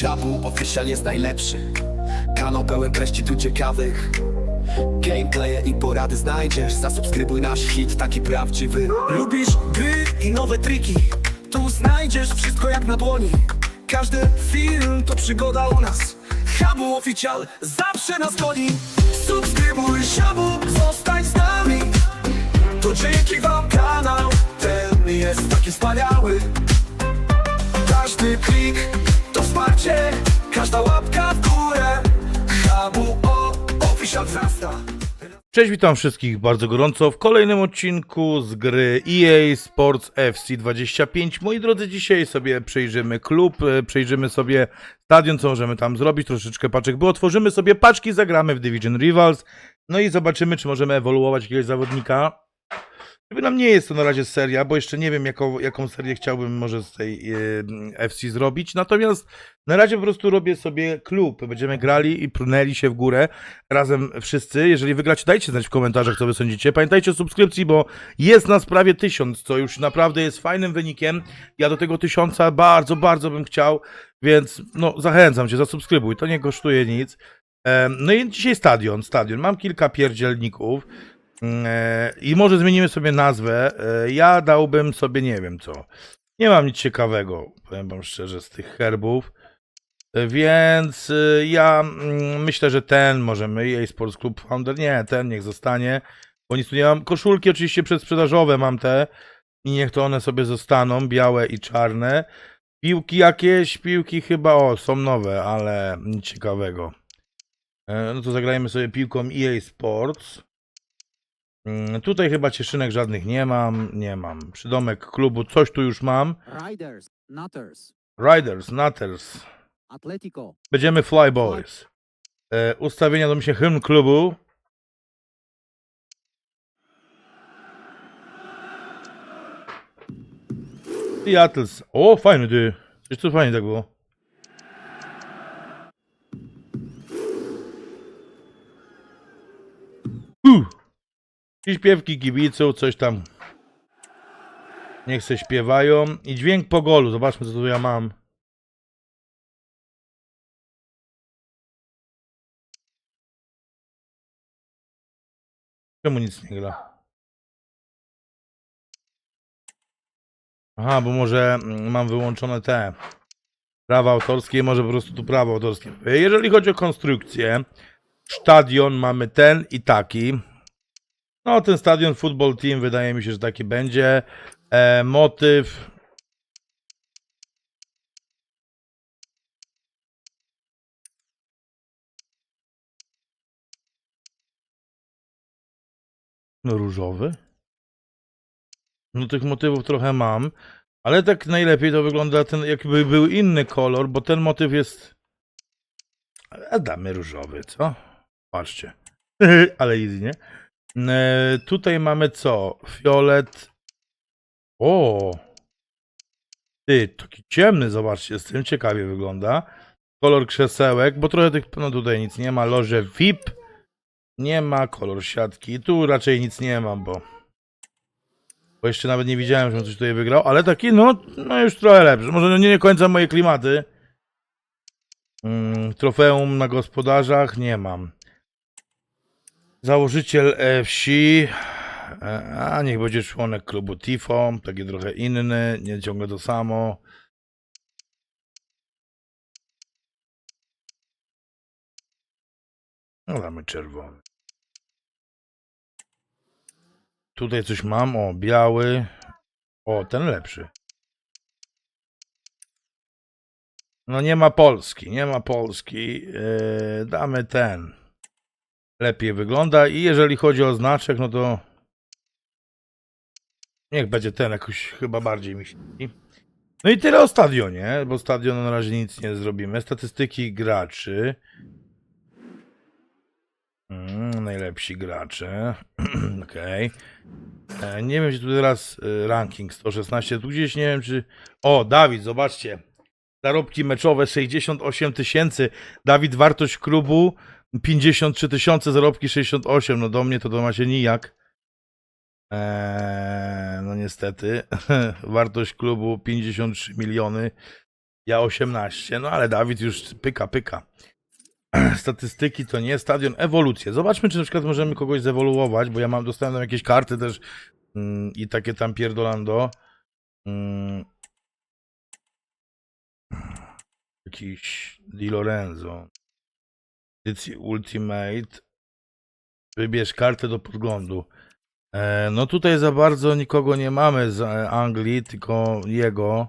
Shabu Official jest najlepszy. Kanał pełen treści tu ciekawych. Gameplaye i porady znajdziesz. Zasubskrybuj nasz hit, taki prawdziwy. Lubisz gry i nowe triki. Tu znajdziesz wszystko jak na dłoni. Każdy film to przygoda u nas. Shabu Official zawsze nas goni. Subskrybuj Shabu, zostań z nami. To dzięki wam kanał ten jest taki wspaniały. Każdy klik każda łapka w górę. O wzrasta. Cześć, witam wszystkich bardzo gorąco w kolejnym odcinku z gry EA Sports FC 25. Moi drodzy, dzisiaj sobie przejrzymy klub, e, przejrzymy sobie stadion, co możemy tam zrobić, troszeczkę paczek, bo otworzymy sobie paczki, zagramy w Division Rivals, no i zobaczymy, czy możemy ewoluować jakiegoś zawodnika. Jakby nam nie jest to na razie seria, bo jeszcze nie wiem, jaką, jaką serię chciałbym może z tej e, FC zrobić. Natomiast na razie po prostu robię sobie klub. Będziemy grali i prunęli się w górę razem wszyscy. Jeżeli wygracie, dajcie znać w komentarzach, co wy sądzicie. Pamiętajcie o subskrypcji, bo jest nas prawie tysiąc, co już naprawdę jest fajnym wynikiem. Ja do tego tysiąca bardzo, bardzo bym chciał, więc no zachęcam cię, zasubskrybuj. To nie kosztuje nic. Em, No i dzisiaj stadion, stadion. Mam kilka pierdzielników. E, I może zmienimy sobie nazwę. E, Ja dałbym sobie nie wiem co. Nie mam nic ciekawego, powiem wam szczerze, z tych herbów. E, Więc ja mm, myślę, że ten możemy. EA Sports Club Founder. Nie, ten niech zostanie. Bo nic tu nie mam. Koszulki oczywiście przedsprzedażowe mam te. I niech to one sobie zostaną, białe i czarne. Piłki jakieś, piłki chyba, o, są nowe, ale nic ciekawego. No to zagrajmy sobie piłką EA Sports. Mm, Tutaj chyba cieszynek żadnych nie mam, nie mam. Przydomek klubu, coś tu już mam. Riders, Nutters, Riders, Nutters. Atletico, Będziemy Fly Boys. E, ustawienia do mi się hymn klubu. Seattle's. O, fajny ty. Coś tu fajnie tak było. I śpiewki kibiców, coś tam. Niech se śpiewają. I dźwięk po golu. Zobaczmy, co tu ja mam. Czemu nic nie gra? Aha, bo może mm, mam wyłączone te prawa autorskie, może po prostu tu prawo autorskie. Jeżeli chodzi o konstrukcję, stadion mamy ten i taki. No, ten stadion Football Team wydaje mi się, że taki będzie. E, motyw. No, różowy. No tych motywów trochę mam, ale tak najlepiej to wygląda ten, jakby był inny kolor, bo ten motyw jest... A damy różowy, co? Patrzcie. ale easy, nie? E, tutaj mamy co? Fiolet. O! Ty, taki ciemny, zobaczcie, z tym ciekawie wygląda. Kolor krzesełek, bo trochę tych, no tutaj nic nie ma. Loże VIP. Nie ma kolor siatki. Tu raczej nic nie mam, bo. Bo jeszcze nawet nie widziałem, że coś tutaj wygrał, ale taki, no, no już trochę lepszy. Może nie do końca moje klimaty. Mm, trofeum na gospodarzach nie mam. Założyciel e, wsi. E, A niech będzie członek klubu Tifo. Taki trochę inny, nie ciągle to samo. No damy czerwony. Tutaj coś mam. O, biały. O, ten lepszy. No nie ma Polski, nie ma Polski. Yy, damy ten. Lepiej wygląda. I jeżeli chodzi o znaczek, no to niech będzie ten jakoś chyba bardziej mi się. No i tyle o stadionie, bo stadion na razie nic nie zrobimy. Statystyki graczy. Mm, najlepsi gracze. Okej. E, Nie wiem, gdzie tu teraz e, ranking 116. Tu gdzieś nie wiem, czy. O, Dawid, zobaczcie. Zarobki meczowe 68 tysięcy. Dawid, wartość klubu 53 tysiące, zarobki 68. No do mnie to to ma się nijak. Eee, no niestety. Wartość klubu 53 miliony. Ja 18, no ale Dawid już pyka, pyka. Statystyki to nie, stadion, ewolucję. Zobaczmy, czy na przykład możemy kogoś zewoluować, bo ja mam, dostałem tam jakieś karty też mm, i takie tam pierdolando. Mm. Jakiś Di Lorenzo. Edycji Ultimate. Wybierz kartę do podglądu. E, no tutaj za bardzo nikogo nie mamy z e, Anglii, tylko jego.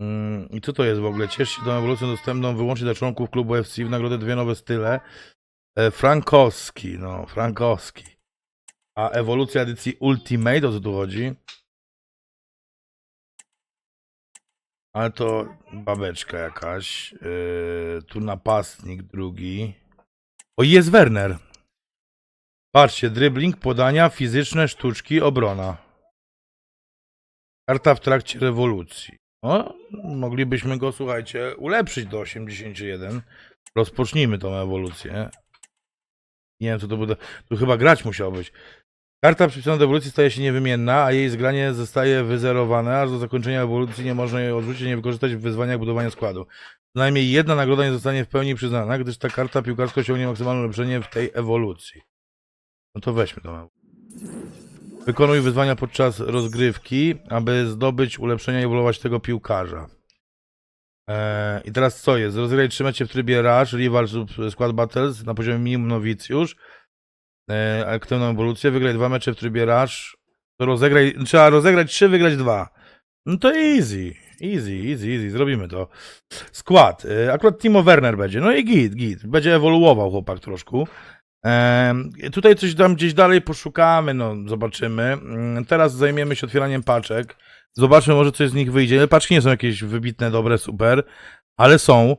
Mm, I co to jest w ogóle? Ciesz się tą ewolucją dostępną wyłącznie dla członków klubu FC w nagrodę dwie nowe style. E, Frankowski, no, Frankowski. A ewolucja edycji Ultimate, o co tu chodzi? Ale to babeczka jakaś. Yy, tu napastnik drugi. O, jest Werner. Patrzcie, dribbling, podania, fizyczne, sztuczki, obrona. Karta w trakcie rewolucji. O, moglibyśmy go, słuchajcie, ulepszyć do 81. Rozpocznijmy tą ewolucję. Nie wiem, co to będzie. Tu chyba grać musiał być. Karta przypisana do ewolucji staje się niewymienna, a jej zgranie zostaje wyzerowane, aż do zakończenia ewolucji nie można jej odrzucić nie wykorzystać w wyzwaniach budowania składu. Przynajmniej jedna nagroda nie zostanie w pełni przyznana, gdyż ta karta piłkarska osiągnie maksymalne ulepszenie w tej ewolucji. No to weźmy ewolucję. Wykonuj wyzwania podczas rozgrywki, aby zdobyć ulepszenia i ewoluować tego piłkarza. Eee, I teraz co jest? Rozegraj trzy mecze w trybie Rush, Rival lub Squad Battles na poziomie minimum nowicjusz. E, aktywną ewolucję, wygraj dwa mecze w trybie Rush, to rozegraj, trzeba rozegrać trzy, wygrać dwa. No to easy, easy, easy, easy, zrobimy to. Skład, e, akurat Timo Werner będzie, no i git, git, będzie ewoluował chłopak troszkę. E, tutaj coś tam gdzieś dalej poszukamy, no zobaczymy. Mm, Teraz zajmiemy się otwieraniem paczek. Zobaczmy, może coś z nich wyjdzie. Paczki nie są jakieś wybitne, dobre, super, ale są.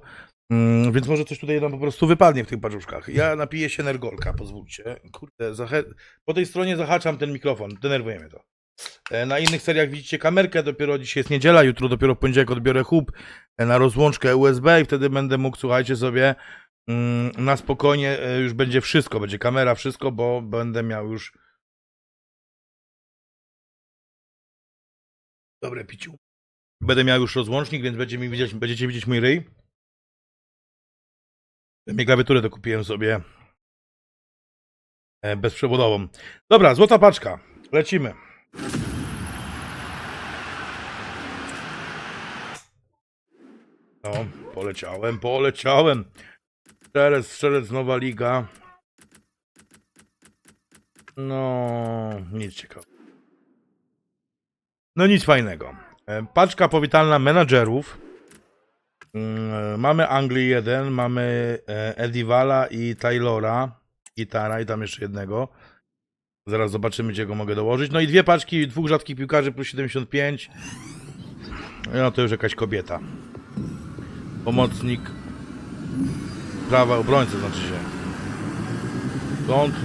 Mm, więc może coś tutaj nam po prostu wypadnie w tych paczuszkach. Ja napiję się nergolka, pozwólcie. Kurde, zache- po tej stronie zahaczam ten mikrofon, denerwuje mnie to. E, Na innych seriach widzicie kamerkę, dopiero dzisiaj jest niedziela, jutro dopiero w poniedziałek odbiorę hub e, na rozłączkę USB i wtedy będę mógł, słuchajcie sobie, mm, na spokojnie e, już będzie wszystko, będzie kamera, wszystko, bo będę miał już dobre piciu. Będę miał już rozłącznik, więc będzie mi widzieć, będziecie widzieć mój ryj. Mi klawiaturę to kupiłem sobie e, bezprzewodową. Dobra, złota paczka. Lecimy. No, poleciałem, poleciałem. Strzelec, strzelec, nowa liga. No, nic ciekawego. No nic fajnego. E, Paczka powitalna menadżerów. Mm, Mamy Anglię 1, mamy e, Edivala i Taylora. Gitara i tam jeszcze jednego. Zaraz zobaczymy, gdzie go mogę dołożyć. No i dwie paczki dwóch rzadkich piłkarzy plus 75. No to już jakaś kobieta. Pomocnik. Prawa obrońca znaczy się. Skąd?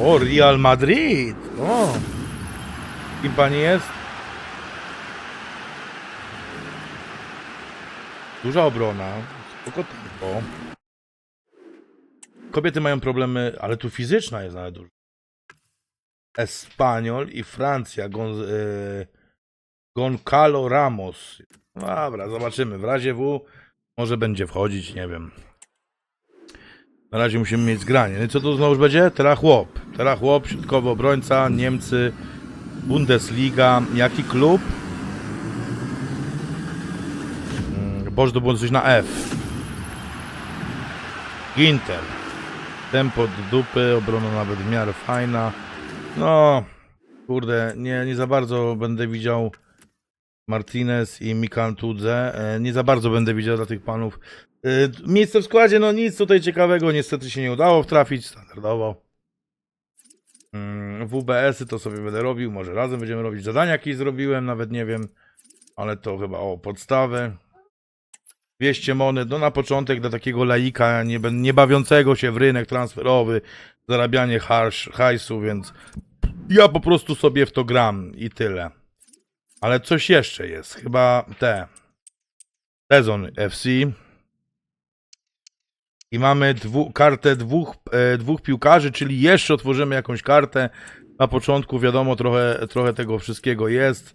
O, Real Madrid! O! Kim pani jest? Duża obrona. Spoko tempo. Kobiety mają problemy, ale tu fizyczna jest nawet duża. Espanyol i Francja. Gon, e, Goncalo Ramos. Dobra, zobaczymy. W razie W może będzie wchodzić, nie wiem. Na razie musimy mieć zgranie. No i co tu znowu będzie? Teraz chłop. Teraz chłop, środkowy obrońca, Niemcy, Bundesliga. Jaki klub? Mm, Boże, to było coś na F. Ginter. Tempo do dupy, obrona nawet w miarę fajna. No, kurde, nie, nie za bardzo będę widział Martinez i Mikan Tudze. E, Nie za bardzo będę widział dla tych panów. E, Miejsce w składzie, no nic tutaj ciekawego, niestety się nie udało wtrafić, standardowo. Mm, WBS-y to sobie będę robił, może razem będziemy robić zadania, jakieś zrobiłem, nawet nie wiem, ale to chyba o podstawy. 200 monet, no na początek dla takiego laika, nie, nie bawiącego się w rynek transferowy, zarabianie harsz, hajsu, więc ja po prostu sobie w to gram i tyle. Ale coś jeszcze jest, chyba te sezon FC i mamy dwu, kartę dwóch, e, dwóch piłkarzy, czyli jeszcze otworzymy jakąś kartę. Na początku wiadomo, trochę, trochę tego wszystkiego jest.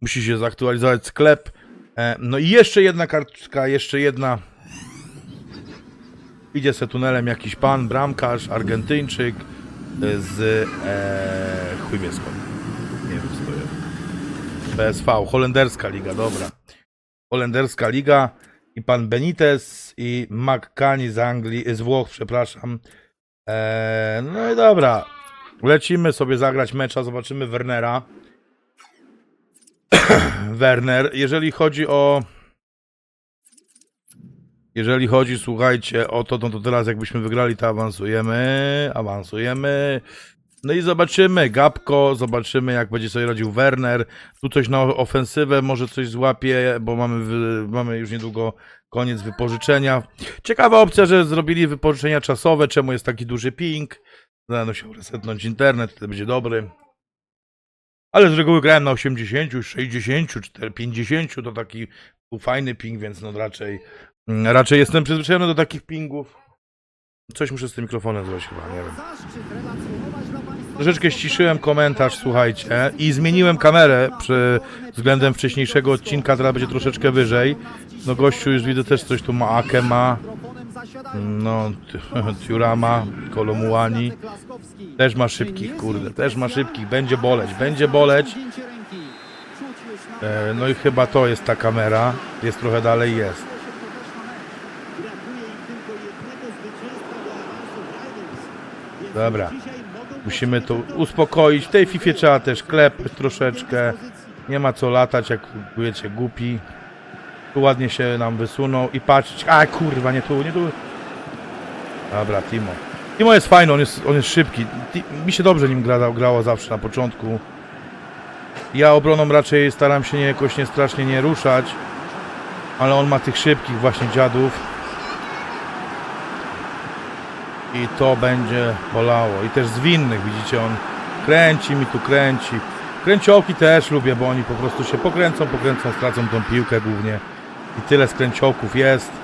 Musi się zaktualizować sklep. E, no i jeszcze jedna kartka, jeszcze jedna. Idzie se tunelem jakiś pan, bramkarz, Argentyńczyk e, z e, chuj mnie skąd. Nie wiem co to jest. BSV, holenderska liga, dobra. Holenderska liga i pan Benitez i McCanny z Anglii, z Włoch, przepraszam. E, no i dobra. Lecimy sobie zagrać mecza, zobaczymy Wernera. Werner, jeżeli chodzi o. Jeżeli chodzi, słuchajcie, o to, no to teraz jakbyśmy wygrali, to awansujemy, awansujemy. No i zobaczymy, Gapko, zobaczymy jak będzie sobie radził Werner. Tu coś na ofensywę, może coś złapie, bo mamy, wy, mamy już niedługo koniec wypożyczenia. Ciekawa opcja, że zrobili wypożyczenia czasowe, czemu jest taki duży ping. Zaraz się resetnąć internet, wtedy będzie dobry. Ale z reguły grałem na 80, 60, 4, 50, to taki był fajny ping, więc no raczej, mm, raczej jestem przyzwyczajony do takich pingów. Coś muszę z tym mikrofonem zrobić chyba, nie wiem. Troszeczkę ściszyłem komentarz, słuchajcie, i zmieniłem kamerę przy względem wcześniejszego odcinka, teraz będzie troszeczkę wyżej. No gościu już widzę też coś tu ma, Ake ma, no, Tiura ma, Kolomuani. Też ma szybkich, kurde, też ma szybkich, będzie boleć, będzie boleć. E, no i chyba to jest ta kamera, jest trochę dalej, jest. Dobra, musimy to uspokoić. W tej FIFA trzeba też klepać troszeczkę. Nie ma co latać, jak wiecie, głupi. Tu ładnie się nam wysunął i patrzeć. A kurwa, nie tu, nie tu. Dobra, Timo. Timo jest fajny, on jest, on jest szybki. Mi się dobrze nim gra, grało zawsze na początku. Ja obroną raczej staram się nie, jakoś nie strasznie nie ruszać. Ale on ma tych szybkich właśnie dziadów. I to będzie bolało. I też zwinnych, widzicie, on kręci mi tu, kręci. Kręciołki też lubię, bo oni po prostu się pokręcą, pokręcą, stracą tą piłkę głównie. I tyle skręciołków jest.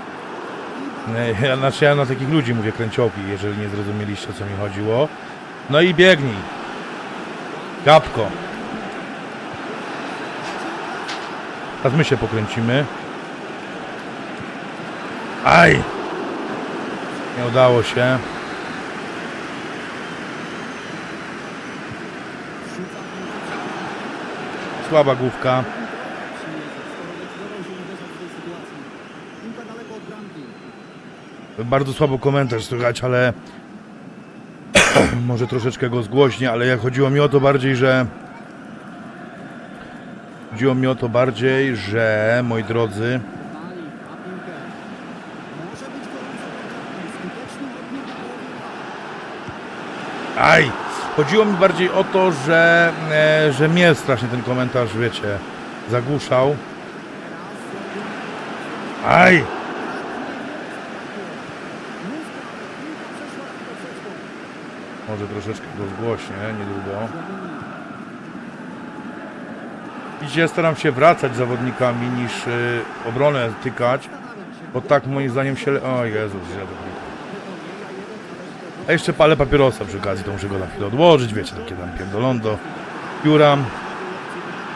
E, Ja, znaczy ja na takich ludzi mówię kręciołki, jeżeli nie zrozumieliście o co mi chodziło. No i biegnij. Gapko. Teraz my się pokręcimy. Aj! Nie udało się. Słaba główka. Bardzo słabo komentarz słychać, ale może troszeczkę go zgłośnie, ale jak chodziło mi o to bardziej, że chodziło mi o to bardziej, że moi drodzy, aj, chodziło mi bardziej o to, że, e, że mnie strasznie ten komentarz, wiecie, zagłuszał. Aj! Może troszeczkę go zgłośnie, niedługo. Widzicie, staram się wracać zawodnikami niż y, obronę tykać, bo tak moim zdaniem się... le- O Jezus, ja A jeszcze palę papierosa przy okazji, to muszę go na chwilę odłożyć, wiecie, takie tam pierdolondo. Pióram.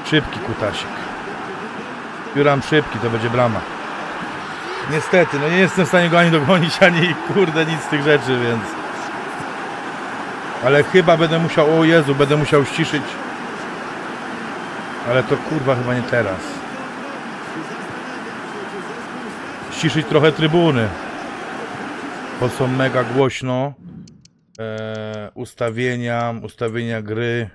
Szybki kutasik. Pióram szybki, to będzie brama. Niestety, no nie jestem w stanie go ani dogonić, ani kurde nic z tych rzeczy, więc... Ale chyba będę musiał, o Jezu, będę musiał ściszyć. Ale to kurwa chyba nie teraz. Ściszyć trochę trybuny. Bo są mega głośno. Eee, ustawienia, ustawienia gry.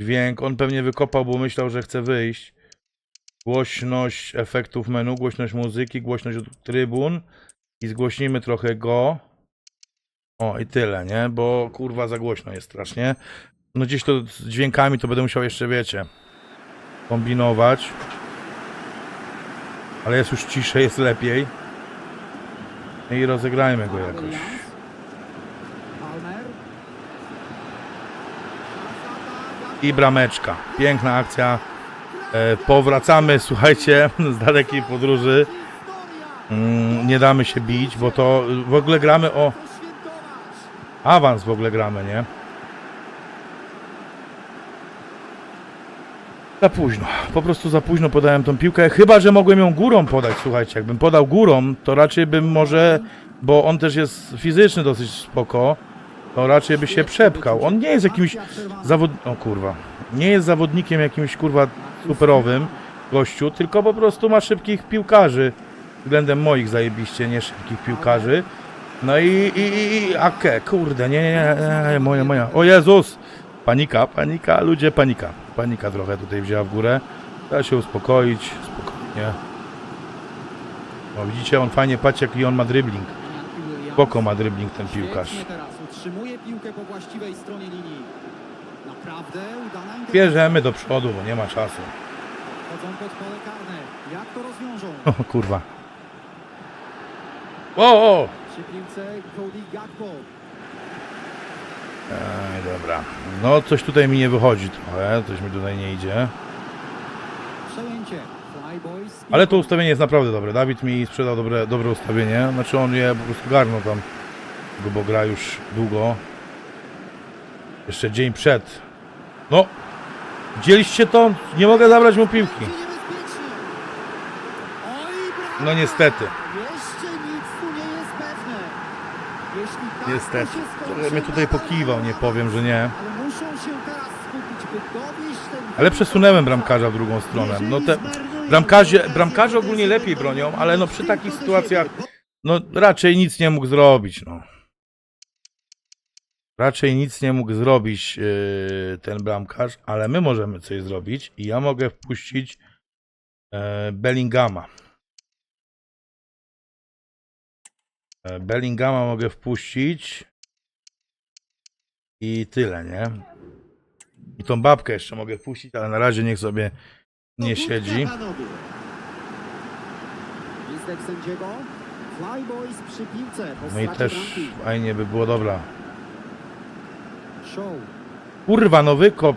Dźwięk. On pewnie wykopał, bo myślał, że chce wyjść. Głośność efektów menu, głośność muzyki, głośność trybun. I zgłośnimy trochę go. O i tyle, nie? Bo kurwa za głośno jest strasznie. No gdzieś to z dźwiękami to będę musiał jeszcze, wiecie, kombinować. Ale jest już ciszej, jest lepiej. I rozegrajmy go jakoś. I brameczka. Piękna akcja. E, powracamy, słuchajcie, z dalekiej podróży. Mm, nie damy się bić, bo to w ogóle gramy o awans w ogóle gramy, nie? Za późno, po prostu za późno podałem tą piłkę, chyba że mogłem ją górą podać, słuchajcie, jakbym podał górą, to raczej bym może, bo on też jest fizyczny dosyć spoko, to raczej by się przepchał. On nie jest jakimś zawod... o kurwa, nie jest zawodnikiem jakimś kurwa superowym gościu, tylko po prostu ma szybkich piłkarzy, względem moich zajebiście, nie szybkich piłkarzy. No i, i, i, Ake, kurde, nie, nie, nie, nie, moja, moja, o Jezus! Panika, panika, ludzie, panika. Panika trochę tutaj wzięła w górę. Trzeba się uspokoić, spokojnie. No widzicie, on fajnie patrzy jaki on ma dribbling. Spoko ma dribbling ten piłkarz. Bierzemy do przodu, bo nie ma czasu. O kurwa. O, o! Przy piłce Cody Gakpo. Ej, dobra. No coś tutaj mi nie wychodzi trochę, coś mi tutaj nie idzie. Przejęcie. Ale to ustawienie jest naprawdę dobre. Dawid mi sprzedał dobre, dobre ustawienie. Znaczy on je po prostu garnął tam, bo- gra już długo. Jeszcze dzień przed. No! Widzieliście to? Nie mogę zabrać mu piłki. No niestety. Jeszcze nic tu nie jest pewne. Skończy, Trochę mnie tutaj pokiwał, nie powiem, że nie. Ale przesunąłem bramkarza w drugą stronę. No te bramkarze, bramkarze ogólnie lepiej bronią, ale no przy takich sytuacjach no raczej nic nie mógł zrobić, no. Raczej nic nie mógł zrobić yy, ten bramkarz, ale my możemy coś zrobić i ja mogę wpuścić yy, Bellingama. Bellingama mogę wpuścić i tyle, nie? I tą babkę jeszcze mogę wpuścić, ale na razie niech sobie nie siedzi. Sędziego. Flyboys przy piłce. No i też fajnie by było, dobra. Show. Kurwa, no wykop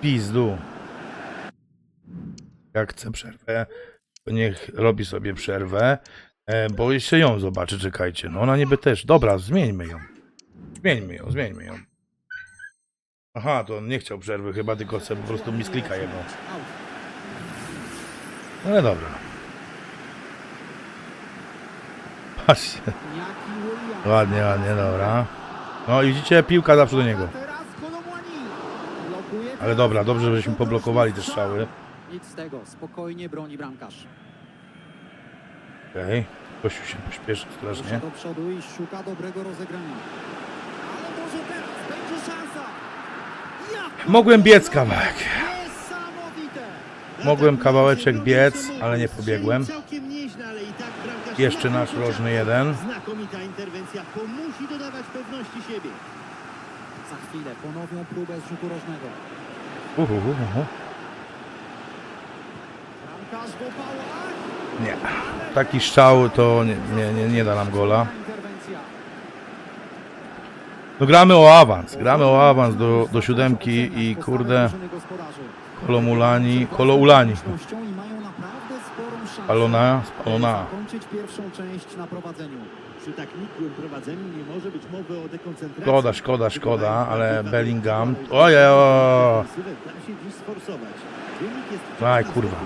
pizdu. Jak chce przerwę, to niech robi sobie przerwę, e, bo jeszcze ją zobaczy, czekajcie. No ona niby też. Dobra, zmieńmy ją. Zmieńmy ją, zmieńmy ją. Aha, to on nie chciał przerwy chyba, tylko chce po prostu mi sklika jedną. Out. Ale dobra. Patrzcie, ładnie, ładnie, dobra. No i widzicie, piłka zawsze do niego. Ale dobra, dobrze, żeśmy poblokowali te strzał. strzały. Nic z tego. Spokojnie broni bramkarz. Okej, Kościół się pośpieszy Rusza strasznie. do przodu i szuka dobrego rozegrania. Ale może teraz będzie szansa. Mogłem biec kawałek. Niesamowite. Mogłem kawałeczek biec, ale nie pobiegłem. Całkiem nieźle, ale i tak bramkarz Jeszcze nasz rożny jeden. Znakomita interwencja, bo musi dodawać pewności siebie. Za chwilę ponowną próbę z rzutu rożnego. Uhu, uhu, uhu. Bramkarz w opałach. Nie. Taki strzał to nie, nie, nie, da nam gola. No gramy o awans. Gramy o awans do, do siódemki i kurde. Kolomulani, Koloulani. Szansę, Spalona, Przy tak nikłym prowadzeniu nie może być mowy o dekoncentracji. Szkoda, szkoda, szkoda, ale Bellingham- Ojej, o. Da się dziś sforsować. Wynik jest Aj, 14, kurwa.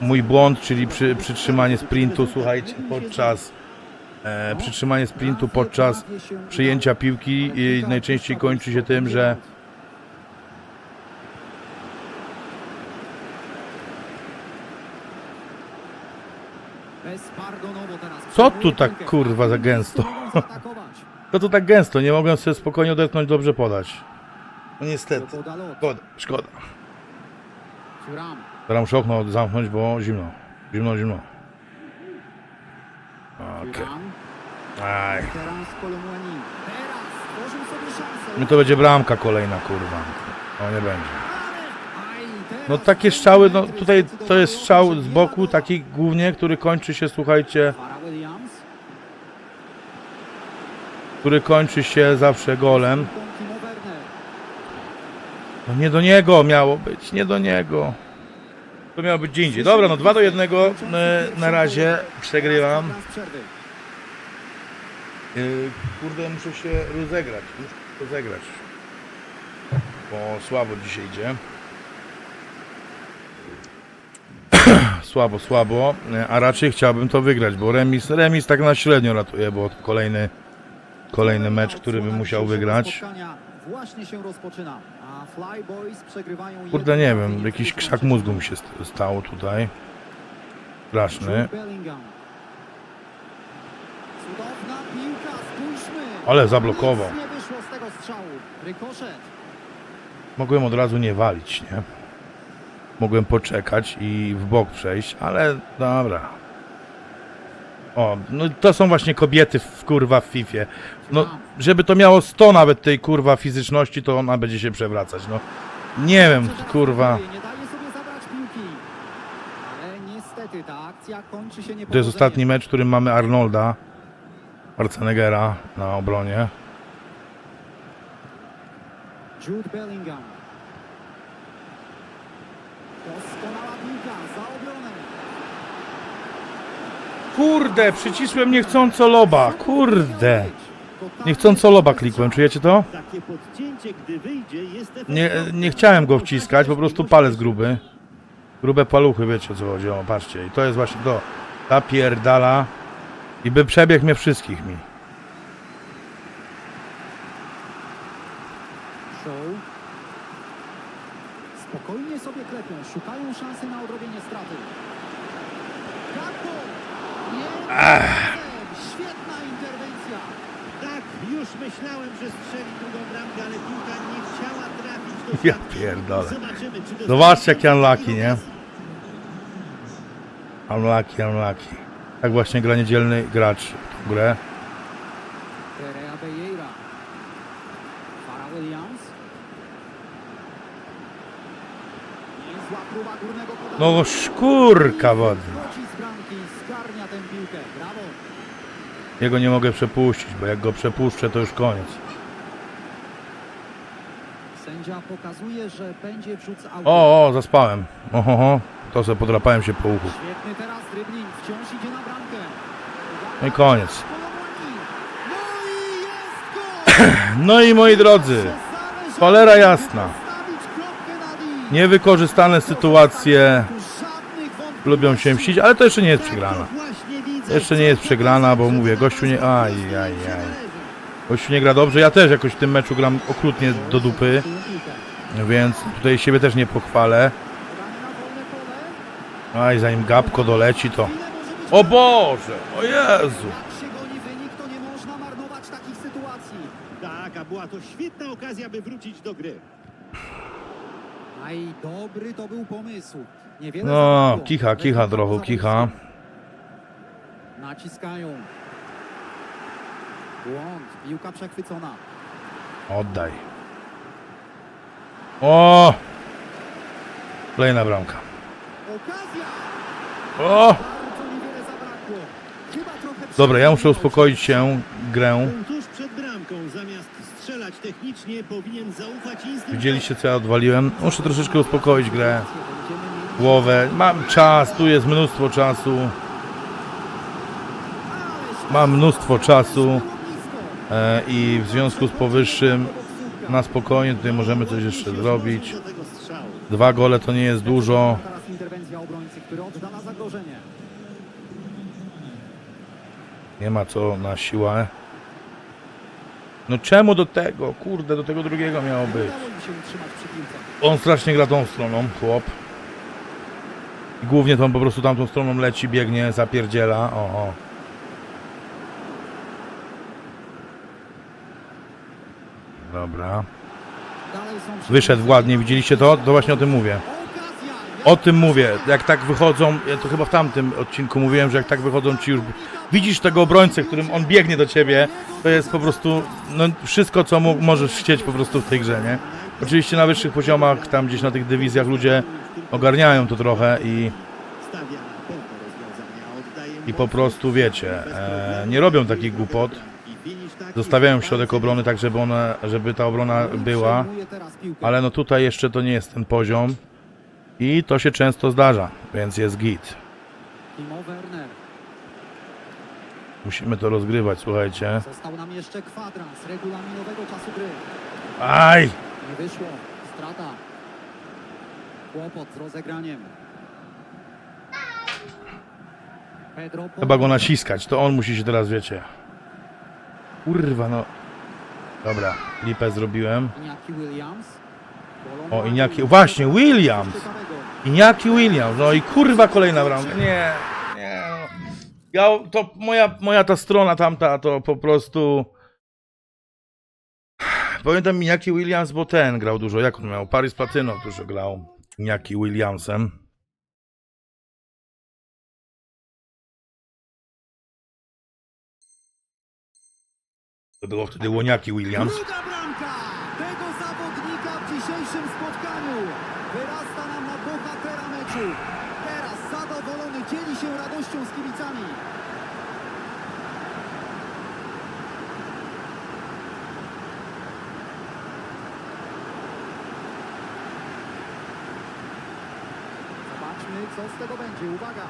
Mój błąd, czyli przy, przytrzymanie sprintu, słuchajcie, podczas e, przytrzymanie sprintu podczas przyjęcia piłki i najczęściej kończy się tym, że Bezpardonowo teraz Co tu tak, kurwa, za gęsto? to to tak gęsto, nie mogłem sobie spokojnie odetchnąć, dobrze podać. No niestety, szkoda, szkoda. Teraz muszę okno zamknąć, bo zimno. Zimno, zimno. Okej. Thuram. Aj. No to będzie bramka kolejna, kurwa. O, nie będzie. No takie strzały, no tutaj to jest strzał z boku, taki głównie, który kończy się, słuchajcie, Farah Williams. Który kończy się zawsze golem. No nie do niego miało być, nie do niego. To miało być gdzie indziej. Dobra, no 2 do 1 na razie przegrywam. Yy, Kurde, muszę się rozegrać. Muszę się rozegrać. Bo słabo dzisiaj idzie. słabo, słabo, e, a raczej chciałbym to wygrać, bo remis, remis tak na średnio ratuje, bo kolejny, kolejny mecz, który bym Odsłona musiał wygrać. Kurde, nie wiem, jakiś krzak mózgu mi się st- stało tutaj. Straszny. Ale zablokował. Mogłem od razu nie walić, nie? Mogłem poczekać i w bok przejść, ale dobra. O, no to są właśnie kobiety w kurwa w Fifie. No, żeby to miało 100 nawet tej kurwa fizyczności, to ona będzie się przewracać, no. Nie wiem, kurwa. próbuje, Nie daje sobie zabrać piłki. Ale niestety ta akcja kończy się niepowodzeniem. To jest ostatni mecz, w którym mamy Arnolda, Arcenegera na obronie. Jude Bellingham. Doskonała piłka, za obronę. Kurde, przycisłem niechcąco loba, kurde. Niechcąco loba klikłem, czujecie to? Nie, nie chciałem go wciskać, po prostu palec gruby. Grube paluchy, wiecie o co chodzi, o patrzcie. I to jest właśnie to. Ta pierdala. I by przebiegł mnie wszystkich mi. Spokojnie sobie klepią, szukają szansy na odrobienie straty. Świetna interwencja! Tak, już myślałem, że strzeli drugą bramkę, ale piłka nie chciała trafić do Ja siatki. pierdolę. Zobaczymy, czy dostanie Zobaczcie, jaki unlucky, nie? Unlucky, unlucky. Tak właśnie gra niedzielny gracz w tą grę. Perea Bejeira. Farah Williams. Niezła próba górnego podania. No szkórka wodna. Wchodzi z bramki, zgarnia tę piłkę. Brawo! Jego nie mogę przepuścić, bo jak go przepuszczę, to już koniec. Sędzia pokazuje, że będzie autu. O, o, zaspałem. Oho, to sobie podrapałem się po uchu. Świetny teraz dribbling, wciąż idzie na bramkę. No i koniec. No i! No i moi drodzy, cholera jasna. Niewykorzystane sytuacje lubią się mścić, ale to jeszcze nie jest przegrana. Jeszcze nie jest przegrana, bo mówię, gościu nie... Aj, aj, aj. Gościu nie gra dobrze, ja też jakoś w tym meczu gram okrutnie do dupy, więc tutaj siebie też nie pochwalę. Aj, zanim gapko doleci, to... O Boże! O Jezu! Jak się goni wynik, to nie można marnować takich sytuacji. Tak, a była to świetna okazja, by wrócić do gry. Aj, dobry to był pomysł. Niewiele No, kicha, kicha trochę, kicha. Naciskają. Błąd, piłka przechwycona. Oddaj. O! Kolejna bramka. Okazja! O! Bardzo niewiele zabrakło. Chyba trochę Dobra, ja muszę uspokoić się, grę. Tuż przed bramką, zamiast strzelać technicznie, powinien zaufać instynktowi. Widzieliście co ja odwaliłem? Muszę troszeczkę uspokoić grę. Będziemy mieli- Głowę. Mam czas, tu jest mnóstwo czasu. Mam mnóstwo czasu e, i w związku z powyższym na spokojnie tutaj możemy coś jeszcze zrobić. Dwa gole to nie jest dużo. Nie ma co na siłę. No czemu do tego? Kurde, do tego drugiego miało być. On strasznie gra tą stroną, chłop. Głównie to on po prostu tamtą stroną leci, biegnie, zapierdziela. O, o. Dobra. Wyszedł ładnie, widzieliście to? To właśnie o tym mówię. O tym mówię. Jak tak wychodzą, ja to chyba w tamtym odcinku mówiłem, że jak tak wychodzą ci już... Widzisz tego obrońcę, którym on biegnie do ciebie, to jest po prostu no, wszystko, co mu możesz chcieć po prostu w tej grze, nie? Oczywiście na wyższych poziomach, tam gdzieś na tych dywizjach ludzie ogarniają to trochę i, i po prostu, wiecie, e, nie robią takich głupot. Zostawiają środek obrony tak, żeby, ona, żeby ta obrona była, ale no tutaj jeszcze to nie jest ten poziom i to się często zdarza, więc jest git. Musimy to rozgrywać, słuchajcie. Został nam jeszcze kwadrans regulaminowego czasu gry. Aj! Nie wyszło. Strata. Kłopot z rozegraniem. Pedro Chyba go naciskać, to on musi się teraz, wiecie. Kurwa, no. Dobra, lipę zrobiłem. Iñaki Williams. O, Iñaki, właśnie, Williams! Iñaki Williams, no i kurwa kolejna bramka. Nie, nie. no. Ja, to moja, moja ta strona tamta, to po prostu... Pamiętam Iñaki Williams, bo ten grał dużo, jak on miał? Paris Platyno dużo grał. Iñaki Williamsem. To było wtedy Łoniaki Williams. Druga bramka tego zawodnika w dzisiejszym spotkaniu. Wyrasta nam na bohatera meczu. Teraz zadowolony dzieli się radością z kibicami. Zobaczmy, co z tego będzie. Uwaga.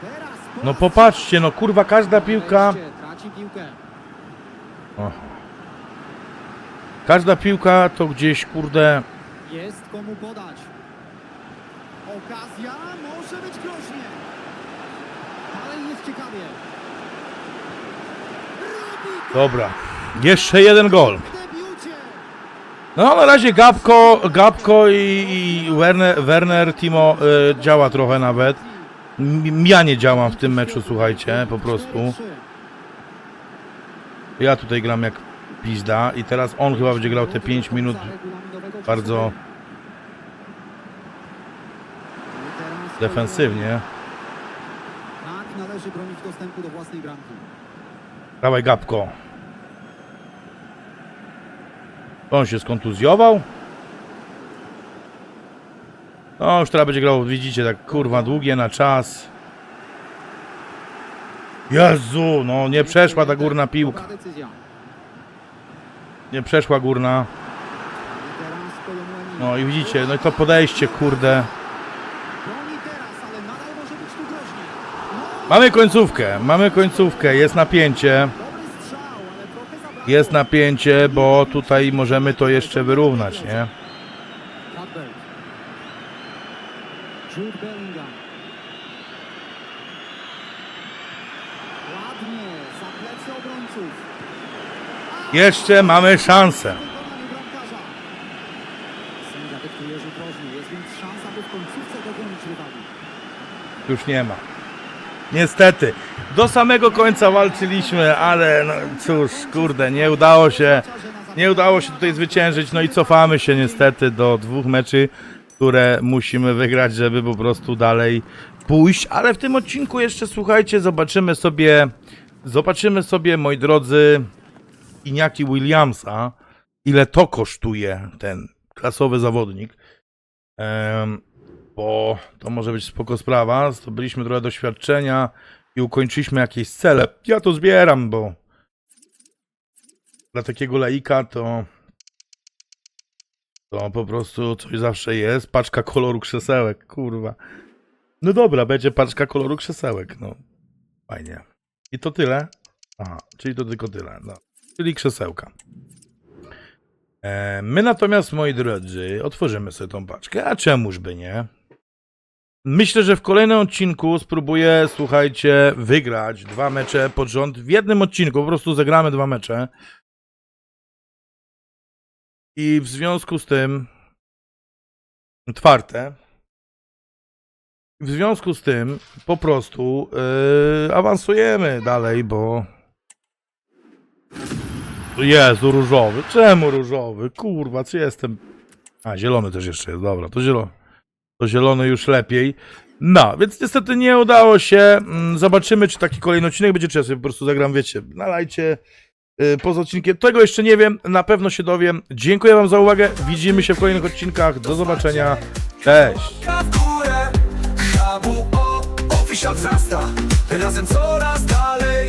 Teraz po No raz popatrzcie, no kurwa każda piłka... Traci piłkę. O. Każda piłka to gdzieś, kurde, Jest komu podać. Okazja może być groźnie. Dalej jest ciekawie. Dobra. Jeszcze jeden gol. No na razie Gabko, Gabko i, i Werner, Werner Timo y, działa trochę nawet. M- Ja nie działam w tym meczu, słuchajcie, po prostu. Ja tutaj gram jak pizda i teraz on chyba będzie grał te 5 minut bardzo defensywnie. Tak należy bronić dostępu do własnej bramki. Dawaj Gabko. On się skontuzjował. No już teraz będzie grał, widzicie, tak kurwa długie na czas. Jezu, no nie przeszła ta górna piłka. Nie przeszła górna. No i widzicie, no i to podejście, kurde. No, Mamy końcówkę, mamy końcówkę, jest napięcie. Jest napięcie, bo tutaj możemy to jeszcze wyrównać, nie? Jude Bellingham. Ładnie, za plecy obrońców. Jeszcze mamy szansę. Wykonanie bramkarza. Sędzia dyktuje rzut rożny. Jest więc szansa, by w końcówce dogonić rywali. Już nie ma. Niestety. Do samego końca walczyliśmy, ale no cóż, kurde, nie udało się. Nie udało się tutaj zwyciężyć, no i cofamy się niestety do dwóch meczy, które musimy wygrać, żeby po prostu dalej pójść. Ale w tym odcinku jeszcze słuchajcie, zobaczymy sobie, zobaczymy sobie, moi drodzy, Iniaki Williamsa, ile to kosztuje ten klasowy zawodnik. Bo to może być spoko sprawa. Zdobyliśmy trochę doświadczenia i ukończyliśmy jakieś cele. Ja to zbieram, bo dla takiego laika to to po prostu coś zawsze jest. Paczka koloru krzesełek, kurwa. No dobra, będzie paczka koloru krzesełek, no. Fajnie. I to tyle? Aha, czyli to tylko tyle, no. Czyli krzesełka. E, my natomiast, moi drodzy, otworzymy sobie tą paczkę, a czemuż by nie? Myślę, że w kolejnym odcinku spróbuję, słuchajcie, wygrać dwa mecze pod rząd w jednym odcinku. Po prostu zagramy dwa mecze. I w związku z tym czwarte. W związku z tym po prostu yy, awansujemy dalej, bo Jezu, różowy. Czemu różowy? Kurwa, co jestem? A, zielony też jeszcze jest. Dobra, to zielony. To zielony już lepiej. No, więc niestety nie udało się. Mm, Zobaczymy, czy taki kolejny odcinek będzie, czy ja sobie po prostu zagram, wiecie, na lajcie. yy, Poza odcinkiem. Tego jeszcze nie wiem, na pewno się dowiem. Dziękuję Wam za uwagę. Widzimy się w kolejnych odcinkach. Do zobaczenia. Cześć. Razem coraz dalej